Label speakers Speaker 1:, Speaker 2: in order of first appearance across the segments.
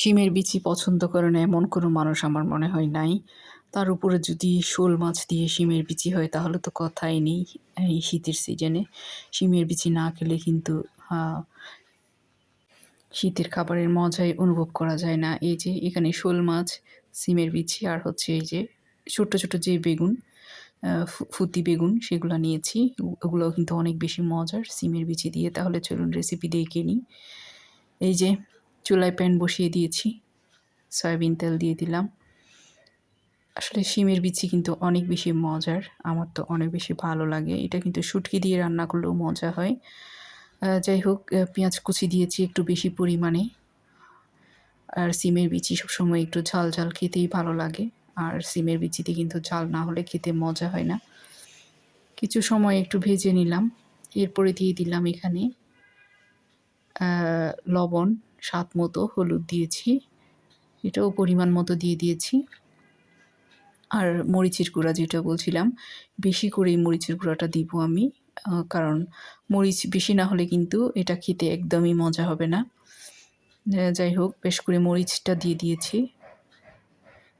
Speaker 1: শিমের বিচি পছন্দ করে না এমন কোনো মানুষ আমার মনে হয় নাই। তার উপরে যদি শোল মাছ দিয়ে শিমের বিচি হয়, তাহলে তো কথাই নেই এই শীতের সিজনে। শিমের বিচি না খেলে কিন্তু শীতের খাবারের মজাই অনুভব করা যায় না। এই যে এখানে শোল মাছ সিমের বিচি, আর হচ্ছে এই যে ছোট ছোট যে বেগুন ফুতি বেগুন, সেগুলো নিয়েছি। ওগুলোও কিন্তু অনেক বেশি মজার। সিমের বিচি দিয়ে তাহলে চলুন রেসিপি দেখে নিই। এই যে চুলায় প্যান বসিয়ে দিয়েছি। সয়াবিন তেল দিয়ে দিলাম। আসলে শিমের বিচি কিন্তু অনেক বেশি মজার, আমার তো অনেক বেশি ভালো লাগে। এটা কিন্তু শুটকি দিয়ে রান্না করলেও মজা হয়। যাই হোক পেঁয়াজ কুচি দিয়েছি একটু বেশি পরিমাণে। আর সিমের বিচি সবসময় একটু ঝাল ঝাল খেতেই ভালো লাগে। আর সিমের বিচিতে কিন্তু ঝাল না হলে খেতে মজা হয় না। কিছু সময় একটু ভেজে নিলাম। এরপরে দিয়ে দিলাম এখানে লবণ। স্বাদ মতো হলুদ দিয়েছি। এটাও পরিমাণ মতো দিয়ে দিয়েছি। আর মরিচের গুঁড়া যেটা বলছিলাম, বেশি করে মরিচের গুঁড়াটা দিব আমি কারণ মরিচ বেশি না হলে কিন্তু এটা খেতে একদমই মজা হবে না। যাই হোক, বেশ করে মরিচটা দিয়ে দিয়েছি।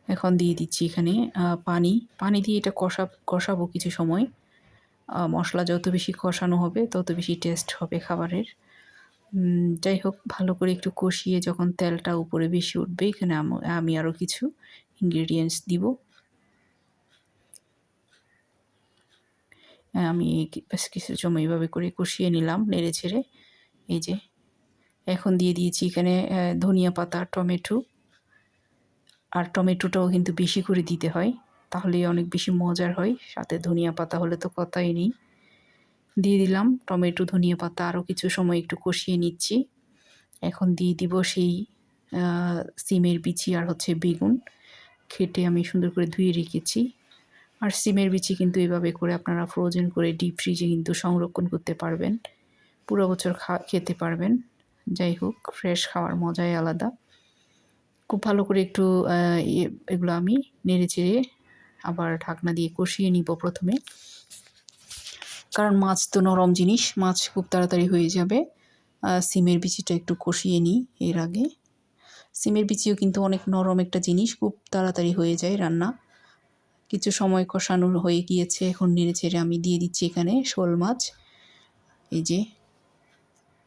Speaker 1: এখন দিয়ে দিচ্ছি এখানে পানি। পানি দিয়ে এটা কষা, কষাবো কিছু সময়। মশলা যত বেশি কষানো হবে, তত বেশি টেস্ট হবে খাবারের। যাই হোক, ভালো করে একটু কষিয়ে যখন তেলটা উপরে বেশি উঠবে, এখানে আম- আরও কিছু ইনগ্রেডিয়েন্টস দিব। আমি কিছু সময় এইভাবে করে কষিয়ে নিলাম নেড়ে ছেড়ে। এই যে, এখন দিয়ে দিয়েছি এখানে ধনিয়া পাতা, টমেটো। আর টমেটোটাও কিন্তু বেশি করে দিতে হয় তাহলে অনেক বেশি মজার হয়, সাথে ধনিয়া পাতা হলে তো কথাই নেই। দিয়ে দিলাম। টমেটো, ধনিয়া পাতা আরও কিছু সময় একটু কষিয়ে নিচ্ছি। এখন দিয়ে দিব সেই সিমের বিচি আর হচ্ছে বেগুন। খেটে আমি সুন্দর করে ধুয়ে রেখেছি। আর সিমের বিচি কিন্তু এভাবে করে আপনারা ফ্রোজেন করে ডিপ ফ্রিজে কিন্তু সংরক্ষণ করতে পারবেন। পুরো বছর খা, খেতে পারবেন। যাই হোক ফ্রেশ খাওয়ার মজাই আলাদা। খুব ভালো করে একটু এগুলো আমি নেড়ে চেড়ে আবার ঢাকনা দিয়ে কষিয়ে নিব প্রথমে। কারণ মাছ তো নরম জিনিস, মাছ খুব তাড়াতাড়ি হয়ে যাবে। সিমের বিচিটা একটু কষিয়ে নিই এর আগে। সিমের বিচিও কিন্তু অনেক নরম একটা জিনিস, খুব তাড়াতাড়ি হয়ে যায় রান্না। কিছু সময় কষানো হয়ে গিয়েছে, এখন নেড়ে ছেড়ে আমি দিয়ে দিচ্ছি এখানে শোল মাছ। এই যে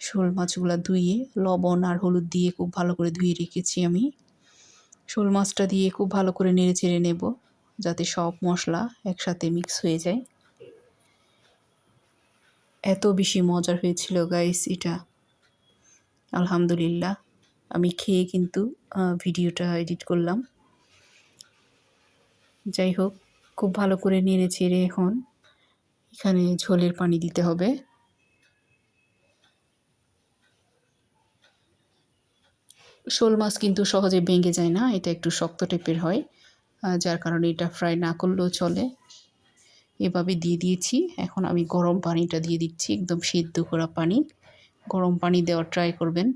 Speaker 1: শোল মাছগুলো ধুয়ে, লবণ আর হলুদ দিয়ে খুব ভালো করে ধুয়ে রেখেছি আমি। শোল মাছটা দিয়ে খুব ভালো করে নেড়ে চেড়ে নেব, যাতে সব মশলা একসাথে মিক্স হয়ে যায়। এত বেশি মজার হয়েছিল গাইস এটা। আলহামদুলিল্লাহ। আমি খেয়ে কিন্তু ভিডিওটা এডিট করলাম। যাই হোক, খুব ভালো করে নেড়ে চেড়ে এখন এখানে ঝোলের পানি দিতে হবে। শোল মাছ কিন্তু সহজে ভেঙে যায় না, এটা একটু শক্ত টাইপের হয় যার কারণে এটা ফ্রাই না করলেও চলে। এভাবে দিয়ে দিয়েছি। এখন আমি গরম পানিটা দিয়ে দিচ্ছি, একদম সিদ্ধ করা পানি। গরম পানি দেওয়ার ট্রাই করবেন।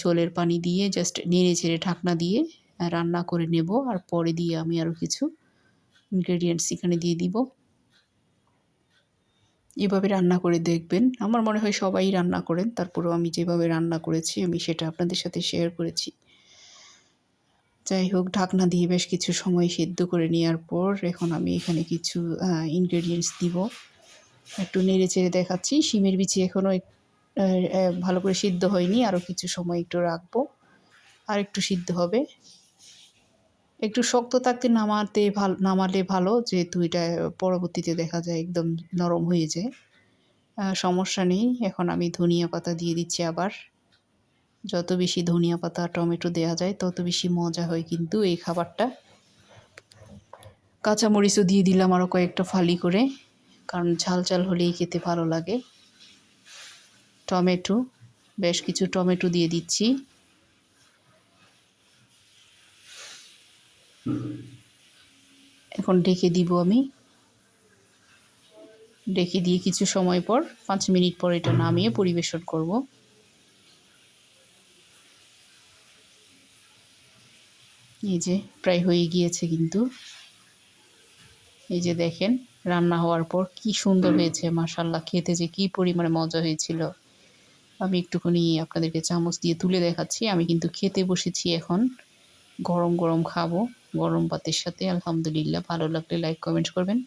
Speaker 1: ঝোলের পানি দিয়ে জাস্ট নেড়ে চেড়ে ঢাকনা দিয়ে রান্না করে নেব আর পরে দিয়ে আমি আরও কিছু ইনগ্রেডিয়েন্টস এখানে দিয়ে দিব। এভাবে রান্না করে দেখবেন। আমার মনে হয় সবাই রান্না করেন, তারপরেও আমি যেভাবে রান্না করেছি আমি সেটা আপনাদের সাথে শেয়ার করেছি। যাই হোক, ঢাকনা দিয়ে বেশ কিছু সময় সিদ্ধ করে নেওয়ার পর এখন আমি এখানে কিছু ইনগ্রেডিয়েন্টস দিব। একটু নেড়ে চেড়ে দেখাচ্ছি। শিমের বিচি এখনও ভালো করে সিদ্ধ হয়নি। আরও কিছু সময় একটু রাখব। আর একটু সিদ্ধ হবে। একটু শক্ত থাকতে নামাতে ভালো, নামালে ভালো, যেহেতু এটা পরবর্তীতে দেখা যায় একদম নরম হয়ে যায়। সমস্যা নেই। এখন আমি ধনিয়া পাতা দিয়ে দিচ্ছি আবার। যত বেশি ধনিয়া পাতা, টমেটো দেওয়া যায়, তত বেশি মজা হয় কিন্তু এই খাবারটা। কাঁচামরিচও দিয়ে দিলাম আরও কয়েকটা ফালি করে, কারণ ঝাল ঝাল হলেই খেতে ভালো লাগে। টমেটো, বেশ কিছু টমেটো দিয়ে দিচ্ছি। এখন ঢেকে দিব আমি। ঢেকে দিয়ে কিছু সময় পর, পাঁচ মিনিট পর এটা নামিয়ে পরিবেশন করব। এই যে প্রায় হয়ে গিয়েছে কিন্তু। এই যে দেখেন রান্না হওয়ার পর কি সুন্দর হয়েছে মাশাল্লাহ খেতে যে কি পরিমাণে মজা হয়েছিল। আমি একটুখানি আপনাদেরকে চামচ দিয়ে তুলে দেখাচ্ছি। আমি কিন্তু খেতে বসেছি এখন। গরম গরম খাব গরম ভাতের সাথে। আলহামদুলিল্লাহ ভালো লাগলে লাইক কমেন্ট করবেন।